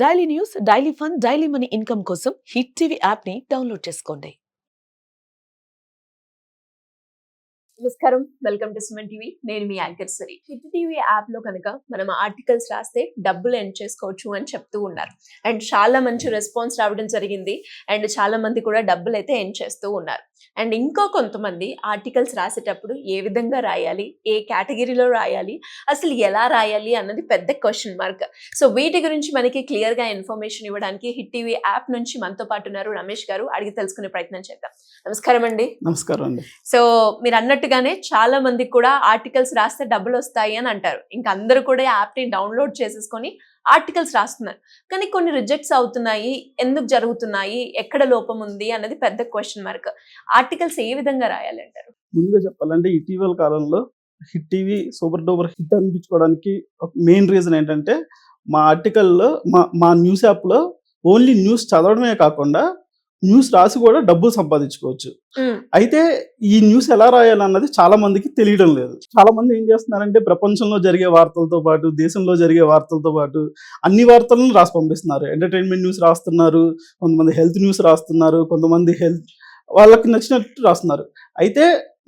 Daily news daily fun daily money income కోసం hit TV యాప్ని download చేసుకోండి. నమస్కారం. Welcome to Suman TV. నేను మీ యాంకర్ సరి. హిట్ టీవీ యాప్లో కనుక మనం ఆర్టికల్స్ రాస్తే డబ్బులు ఎర్న్ చేసుకోవచ్చు అని చెప్తూ ఉన్నారు. అండ్ చాలా మంచి రెస్పాన్స్ రావడం జరిగింది. అండ్ చాలా మంది కూడా డబ్బులు అయితే ఎర్న్ చేస్తూ ఉన్నారు. అండ్ ఇంకో కొంతమంది ఆర్టికల్స్ రాసేటప్పుడు ఏ విధంగా రాయాలి? ఏ కేటగిరీలో రాయాలి? అసలు ఎలా రాయాలి? అన్నది పెద్ద క్వశ్చన్ మార్క్. సో వీటి గురించి మనకి క్లియర్గా ఇన్ఫర్మేషన్ ఇవ్వడానికి హిట్ టీవీ యాప్ నుంచి మనతో పాటు ఉన్నారు రమేష్ గారు. అడిగి తెలుసుకునే ప్రయత్నం చేద్దాం. నమస్కారం అండి. నమస్కారం అండి. సో మీరు అన్నట్టుగానే చాలా మందికి కూడా ఆర్టికల్స్ రాస్తే డబ్బులు వస్తాయి అని అంటారు. ఇంకా అందరూ కూడా యాప్ని డౌన్లోడ్ చేసేసుకొని ఆర్టికల్స్ రాస్తున్నారు. కానీ కొన్ని రిజెక్ట్స్ అవుతున్నాయి ఎందుకు జరుగుతున్నాయి ఎక్కడ లోపం ఉంది అన్నది పెద్ద క్వశ్చన్ మార్క్ ఆర్టికల్స్ ఏ విధంగా రాయాలి అంటారు? ముందుగా చెప్పాలంటే ఇటీవల కాలంలో hit TV super duper hit అనిపించుకోవడానికి main reason ఏంటంటే మా ఆర్టికల్లో మా మా న్యూస్ యాప్లో ఓన్లీ న్యూస్ చదవడమే కాకుండా న్యూస్ రాసి కూడా డబ్బులు సంపాదించుకోవచ్చు. అయితే ఈ న్యూస్ ఎలా రాయాలన్నది చాలా మందికి తెలియడం లేదు. చాలా మంది ఏం చేస్తున్నారంటే ప్రపంచంలో జరిగే వార్తలతో పాటు దేశంలో జరిగే వార్తలతో పాటు అన్ని వార్తలను రాసి పంపిస్తున్నారు. ఎంటర్టైన్మెంట్ న్యూస్ రాస్తున్నారు కొంతమంది హెల్త్ న్యూస్ రాస్తున్నారు కొంతమంది హెల్త్ వాళ్ళకి నచ్చినట్టు రాస్తున్నారు. అయితే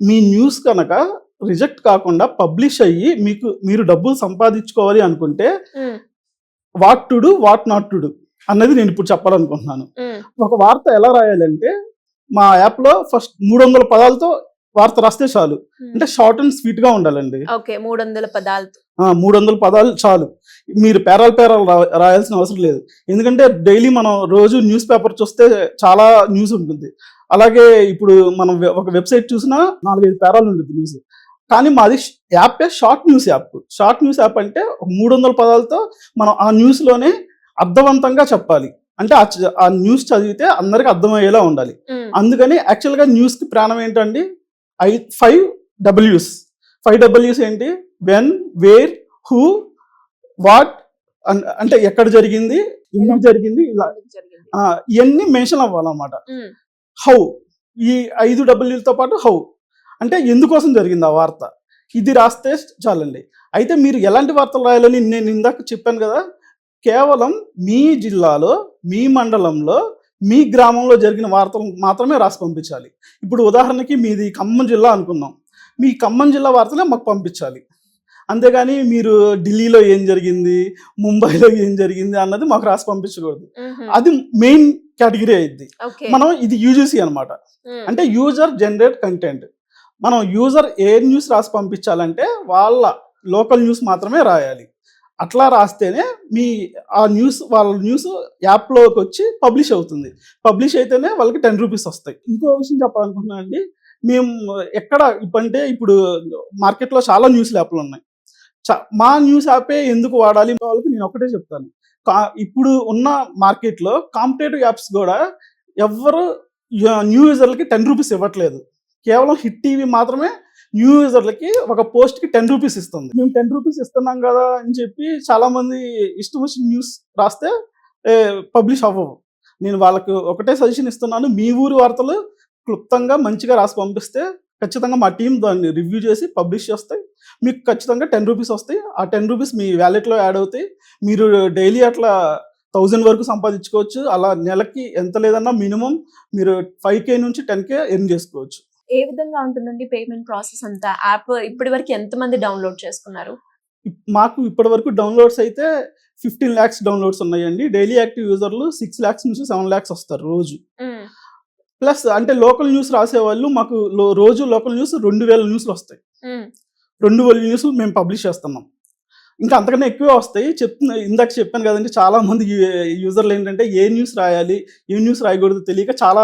మీ న్యూస్ కనుక రిజెక్ట్ కాకుండా పబ్లిష్ అయ్యి మీకు మీరు డబ్బులు సంపాదించుకోవాలి అనుకుంటే what to do what not to do. అన్నది నేను ఇప్పుడు చెప్పాలనుకుంటున్నాను. ఒక వార్త ఎలా రాయాలంటే మా యాప్లో ఫస్ట్ మూడు వందల పదాలతో వార్త రాస్తే చాలు. అంటే షార్ట్ అండ్ స్వీట్గా ఉండాలండి. మూడు వందల పదాలతో. మూడు వందల పదాలు చాలు. మీరు పేరాలు పేరాలు రాయాల్సిన అవసరం లేదు. ఎందుకంటే డైలీ మనం రోజు న్యూస్ పేపర్ చూస్తే చాలా న్యూస్ ఉంటుంది. అలాగే ఇప్పుడు మనం ఒక వెబ్సైట్ చూసినా నాలుగైదు పేరాలు ఉంటుంది న్యూస్. కానీ మాది app short news app. Short news app అంటే మూడు వందల పదాలతో మనం ఆ న్యూస్లోనే అర్థవంతంగా చెప్పాలి. అంటే ఆ న్యూస్ చదివితే అందరికి అర్థమయ్యేలా ఉండాలి. అందుకని యాక్చువల్గా న్యూస్కి ప్రాణం ఏంటండి? ఐ ఫైవ్ డబ్ల్యూస్. ఫైవ్ డబ్ల్యూస్ ఏంటి? వెన్ వేర్ హూ వాట్ అంటే ఎక్కడ జరిగింది? ఎందుకు జరిగింది? ఇలా. ఇవన్నీ మెన్షన్ అవ్వాలన్నమాట. హౌ. ఈ ఐదు డబ్ల్యూలతో పాటు హౌ. అంటే ఎందుకోసం జరిగింది ఆ వార్త? ఇది రాస్తే చాలండి. అయితే మీరు ఎలాంటి వార్తలు రాయాలని నేను ఇందాక చెప్పాను కదా? కేవలం మీ జిల్లాలో మీ మండలంలో మీ గ్రామంలో జరిగిన వార్తలు మాత్రమే రాసి పంపించాలి. ఇప్పుడు ఉదాహరణకి మీది ఖమ్మం జిల్లా అనుకుందాం. మీ ఖమ్మం జిల్లా వార్తలే మాకు పంపించాలి. అంతేగాని మీరు ఢిల్లీలో ఏం జరిగింది ముంబైలో ఏం జరిగింది అన్నది మాకు రాసి పంపించకూడదు. అది మెయిన్ కేటగిరీ అయింది మనం ఇది యూజీసీ అన్నమాట. ఉమ్, అంటే యూజర్ జనరేట్ కంటెంట్. మనం యూజర్ ఏ న్యూస్ రాసి పంపించాలంటే వాళ్ళ లోకల్ న్యూస్ మాత్రమే రాయాలి. అట్లా రాస్తేనే మీ ఆ న్యూస్ వాళ్ళ న్యూస్ యాప్లోకి వచ్చి పబ్లిష్ అవుతుంది. పబ్లిష్ అయితేనే వాళ్ళకి టెన్ రూపీస్ వస్తాయి. ఇంకో విషయం చెప్పాలనుకుంటున్నాను అండి మేము ఎక్కడ ఇప్పుడంటే ఇప్పుడు మార్కెట్లో చాలా న్యూస్ యాప్లు ఉన్నాయి. మా న్యూస్ యాపే ఎందుకు వాడాలి వాళ్ళకి నేను ఒకటే చెప్తాను. కా- ఇప్పుడు ఉన్న మార్కెట్లో కాంపిటేటివ్ యాప్స్ కూడా ఎవరు న్యూ యూజర్లకి టెన్ రూపీస్ ఇవ్వట్లేదు. కేవలం హిట్ టీవీ మాత్రమే న్యూ యూజర్లకి ఒక పోస్ట్కి టెన్ రూపీస్ ఇస్తుంది. మేము టెన్ రూపీస్ ఇస్తున్నాం కదా అని చెప్పి చాలా మంది ఇష్టం వచ్చిన న్యూస్ రాస్తే పబ్లిష్ అవ్వవు. నేను వాళ్ళకి ఒకటే సజెషన్ ఇస్తున్నాను మీ ఊరు వార్తలు క్లుప్తంగా మంచిగా రాసి పంపిస్తే ఖచ్చితంగా మా టీం దాన్ని రివ్యూ చేసి పబ్లిష్ చేస్తాయి. మీకు ఖచ్చితంగా టెన్ రూపీస్ వస్తాయి. ఆ టెన్ రూపీస్ మీ వ్యాలెట్లో యాడ్ అవుతాయి. మీరు డైలీ అట్లా థౌజండ్ వరకు సంపాదించుకోవచ్చు. అలా నెలకి ఎంత లేదన్నా మినిమం మీరు ఫైవ్ కే నుంచి టెన్ కే ఎర్న్ చేసుకోవచ్చు. ఏ విధంగా ఉంటుందండి పేమెంట్ ప్రాసెస్ అంతా? యాప్ ఇప్పటి వరకు ఎంత మంది డౌన్లోడ్ చేసుకున్నారు? మాకు ఇప్పటి వరకు డౌన్లోడ్స్ అయితే ఫిఫ్టీన్ ల్యాక్స్ డౌన్లోడ్స్ ఉన్నాయండి. డైలీ యాక్టివ్ యూజర్లు సిక్స్ ల్యాక్స్ నుంచి సెవెన్ ల్యాక్స్ వస్తారు రోజు. ప్లస్ అంటే లోకల్ న్యూస్ రాసేవాళ్ళు మాకు రోజు లోకల్ న్యూస్ రెండు వేల న్యూస్లు వస్తాయి. రెండు వేల న్యూస్లు మేము పబ్లిష్ చేస్తున్నాం. ఇంకా అంతకన్నా ఎక్కువే వస్తాయి. చెప్తున్నా ఇందాక చెప్పాను కదండి చాలా మంది యూజర్లు ఏంటంటే ఏ న్యూస్ రాయాలి ఏ న్యూస్ రాయకూడదు తెలియక చాలా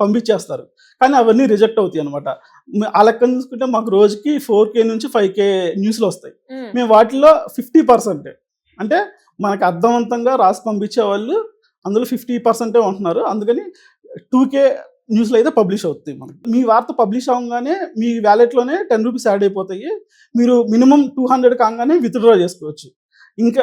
పంపించేస్తారు. కానీ అవన్నీ రిజెక్ట్ అవుతాయి అనమాట ఆ లెక్కన చూసుకుంటే మాకు రోజుకి ఫోర్ కే నుంచి ఫైవ్ కే న్యూస్లు వస్తాయి. మేము. వాటిలో ఫిఫ్టీ పర్సెంట్. అంటే మనకు అర్థవంతంగా రాసి పంపించే వాళ్ళు అందులో ఫిఫ్టీ పర్సెంటే ఉంటున్నారు. అందుకని టూ కే న్యూస్లో అయితే పబ్లిష్ అవుతాయి మనకి. మీ వార్త పబ్లిష్ అవ్వగానే మీ వ్యాలెట్లోనే టెన్ రూపీస్ యాడ్ అయిపోతాయి. మీరు మినిమం టూ హండ్రెడ్ కాగానే విత్డ్రా చేసుకోవచ్చు. ఇంకా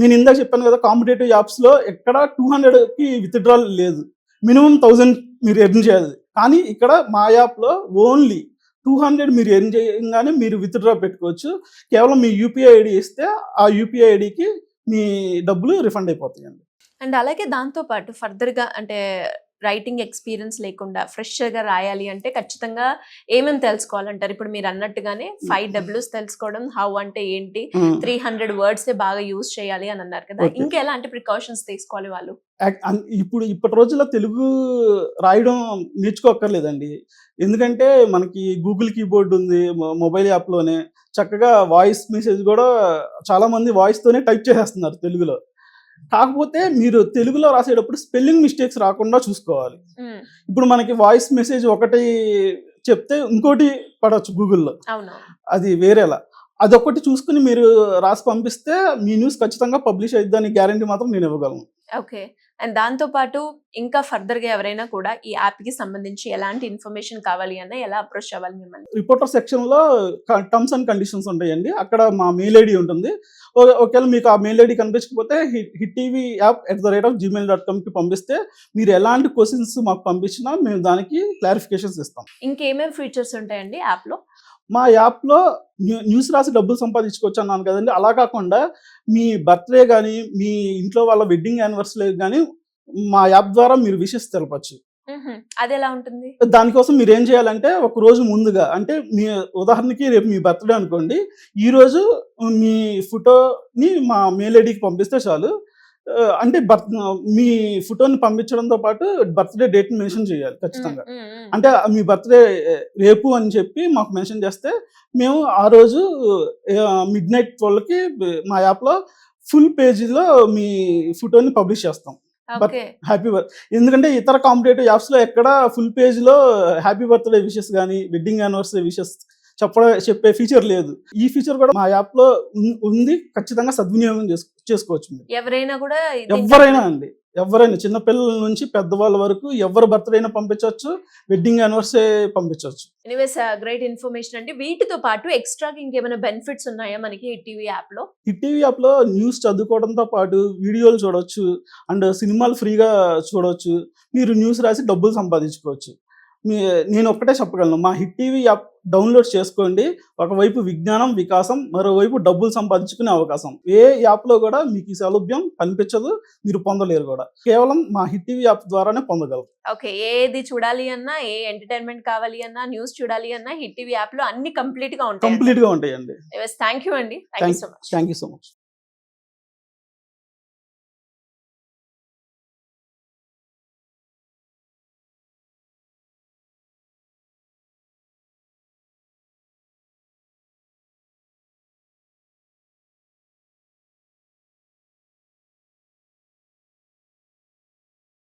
నేను ఇందాక చెప్పాను కదా కాంపిటేటివ్ యాప్స్లో ఎక్కడ టూ హండ్రెడ్కి విత్డ్రా లేదు. మినిమం థౌజండ్ మీరు ఎర్న్ చేయాలి. కానీ ఇక్కడ మా యాప్లో ఓన్లీ టూ హండ్రెడ్ మీరు ఎర్న్ చేయగానే మీరు విత్డ్రా పెట్టుకోవచ్చు. కేవలం మీ యూపీఐ ఐడి ఇస్తే ఆ యూపీఐ ఐడికి మీ డబ్బులు రిఫండ్ అయిపోతాయండి. అండ్ అలాగే దాంతో పాటు అంటే రైటింగ్ ఎక్స్పీరియన్స్ లేకుండా ఫ్రెష్గా రాయాలి అంటే ఖచ్చితంగా ఏమేమి తెలుసుకోవాలంటారు? ఇప్పుడు మీరు అన్నట్టుగానే ఫైవ్ డబ్ల్యూస్ తెలుసుకోవడం హౌ అంటే ఏంటి? త్రీ హండ్రెడ్ వర్డ్స్ బాగా యూజ్ చేయాలి అని అన్నారు కదా. ఇంకా ఎలాంటి ప్రికాషన్స్ తీసుకోవాలి వాళ్ళు? ఇప్పుడు ఇప్పటి రోజుల్లో తెలుగు రాయడం నేర్చుకోక్కర్లేదండి. ఎందుకంటే మనకి గూగుల్ కీబోర్డ్ ఉంది మొబైల్ యాప్లోనే చక్కగా వాయిస్ మెసేజ్ కూడా చాలా మంది వాయిస్ తోనే టైప్ చేసేస్తున్నారు తెలుగులో. కాకపోతే మీరు తెలుగులో రాసేటప్పుడు స్పెల్లింగ్ మిస్టేక్స్ రాకుండా చూసుకోవాలి. ఇప్పుడు మనకి వాయిస్ మెసేజ్ ఒకటి చెప్తే ఇంకోటి పడవచ్చు గూగుల్లో. అది వేరేలా. అదొకటి చూసుకుని మీరు రాసి పంపిస్తే మీ న్యూస్ ఖచ్చితంగా పబ్లిష్ అయిద్దని గ్యారంటీ మాత్రం నేను ఇవ్వగలను. ఓకే. అండ్ దాంతో పాటు ఇంకా ఫర్దర్గా ఎవరైనా కూడా ఈ యాప్కి సంబంధించి ఎలాంటి ఇన్ఫర్మేషన్ కావాలి అన్న ఎలా అప్రోచ్ అవ్వాలి మిమ్మల్ని? రిపోర్టర్ సెక్షన్లో టర్మ్స్ అండ్ కండిషన్స్ ఉంటాయండి. అక్కడ మా మెయిల్ ఐడి ఉంటుంది. ఒకవేళ మీకు ఆ మెయిల్ ఐడి కనిపించకపోతే hit TV app at the rate of Gmail dot కామ్కి పంపిస్తే మీరు ఎలాంటి క్వశ్చన్స్ మాకు పంపించినా మేము దానికి క్లారిఫికేషన్స్ ఇస్తాం. ఇంకేమేమి ఫీచర్స్ ఉంటాయండి యాప్లో? మా యాప్లో న్యూ- న్యూస్ రాసి డబ్బులు సంపాదించుకోవచ్చు అన్నాను కదండి. అలా కాకుండా మీ బర్త్డే కానీ మీ ఇంట్లో వాళ్ళ వెడ్డింగ్ యానివర్సరీ కానీ మా యాప్ ద్వారా మీరు విషెస్ తెలపచ్చు. అది ఎలా ఉంటుంది? దానికోసం మీరు ఏం చేయాలంటే ఒక రోజు ముందుగా అంటే మీ ఉదాహరణకి రేపు మీ బర్త్డే అనుకోండి ఈ రోజు మీ ఫోటోని మా మెయిల్ ఐడికి పంపిస్తే చాలు. అంటే బర్త్ మీ ఫోటోని పంపించడంతో పాటు బర్త్డే డేట్ మెన్షన్ చేయాలి ఖచ్చితంగా. అంటే మీ బర్త్డే రేపు అని చెప్పి మాకు మెన్షన్ చేస్తే మేము ఆ రోజు మిడ్ నైట్ ట్వెల్వ్కి మా యాప్లో ఫుల్ పేజీలో మీ ఫోటోని పబ్లిష్ చేస్తాం. హ్యాపీ బర్త్ ఎందుకంటే ఇతర కాంపిటేటివ్ యాప్స్లో ఎక్కడ ఫుల్ పేజ్లో హ్యాపీ బర్త్డే విషెస్ కానీ వెడ్డింగ్ యానివర్సరీ విషెస్ చెప్పడం చెప్పే ఫీచర్ లేదు. ఈ ఫీచర్ కూడా మా యాప్లో ఉన్- ఉంది. ఖచ్చితంగా సద్వినియోగం చేసు చేసుకోవచ్చు ఎవరైనా కూడా ఎవరైనా అండి. ఎవరైనా చిన్నపిల్లల నుంచి పెద్దవాళ్ళ వరకు ఎవరు బర్త్డే అయినా పంపించవచ్చు. వెడ్డింగ్ యానివర్సరీ పంపించవచ్చు. ఎనీవేస్ గ్రేట్ ఇన్ఫర్మేషన్ అండి. వీటితో పాటు ఎక్స్ట్రా ఇంకేమైనా బెనిఫిట్స్ ఉన్నాయా మనకి టీవీ యాప్లో? హిట్ టీవీ యాప్లో న్యూస్ చదువుకోవడంతో పాటు వీడియోలు చూడొచ్చు. అండ్ సినిమాలు ఫ్రీగా చూడొచ్చు. మీరు న్యూస్ రాసి డబ్బులు సంపాదించుకోవచ్చు. నేను ఒక్కటే చెప్పగలను. మా హిట్ టీవీ యాప్ డౌన్లోడ్ చేసుకోండి. ఒకవైపు విజ్ఞానం వికాసం మరోవైపు డబ్బులు సంపాదించుకునే అవకాశం. ఏ యాప్లో కూడా మీకు ఈ సౌలభ్యం కనిపించదు మీరు పొందలేరు కూడా. కేవలం మా హిట్ టీవీ యాప్ ద్వారానే పొందగలరు. ఓకే ఏది చూడాలి అన్నా ఏ ఎంటర్టైన్మెంట్ కావాలి అన్నా న్యూస్ చూడాలి అన్నా హిట్ టీవీ యాప్లో అన్ని కంప్లీట్గా ఉంటాయి కంప్లీట్గా ఉంటాయండి. థ్యాంక్ యూ అండి. Thank you so much thank you so much